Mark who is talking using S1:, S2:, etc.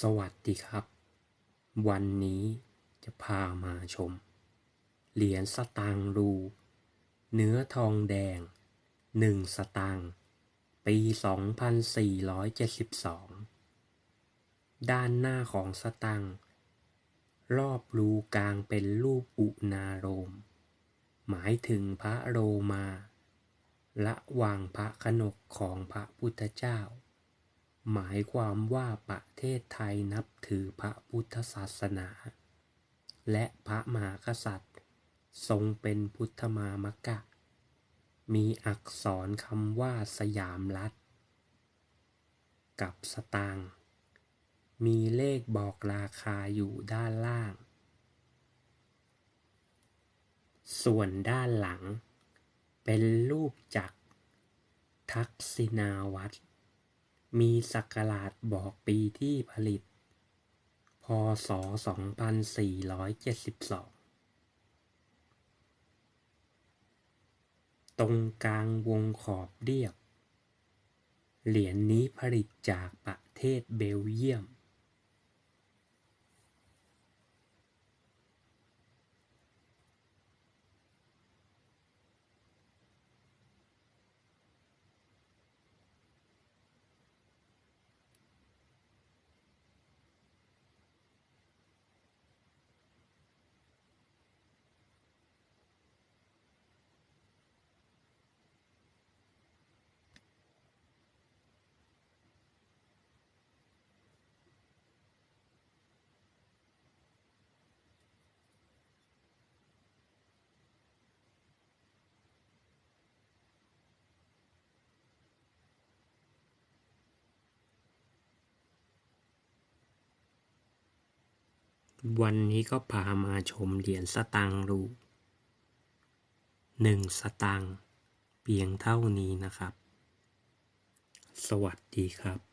S1: สวัสดีครับ วันนี้จะพามาชม เหรียญสตางค์รู เนื้อทองแดง 1 สตางค์ปี 2472 ด้านหน้าของสตางค์รอบรูกลางเป็นรูปอุณาโลมหมายถึงพระโรมาระวางพระขนกของพระพุทธเจ้า หมายความว่าประเทศไทยนับถือพระพุทธศาสนา และพระมหากษัตริย์ ทรงเป็นพุทธมามกะ มีอักษรคำว่าสยามรัฐ กับสตางค์มีเลขบอกราคาอยู่ด้านล่าง ส่วนด้านหลัง เป็นรูปจักรทักษิณาวัตร มีศักราชบอกปีที่ผลิต พศ 2472 ตรงกลางวงขอบเรียบ เหรียญนนี้ผลิตจากประเทศเบลเยียม วันนี้ก็พามาชมเหรียญสตังรูหนึ่งสตังเพียงเท่านี้นะครับ สวัสดีครับ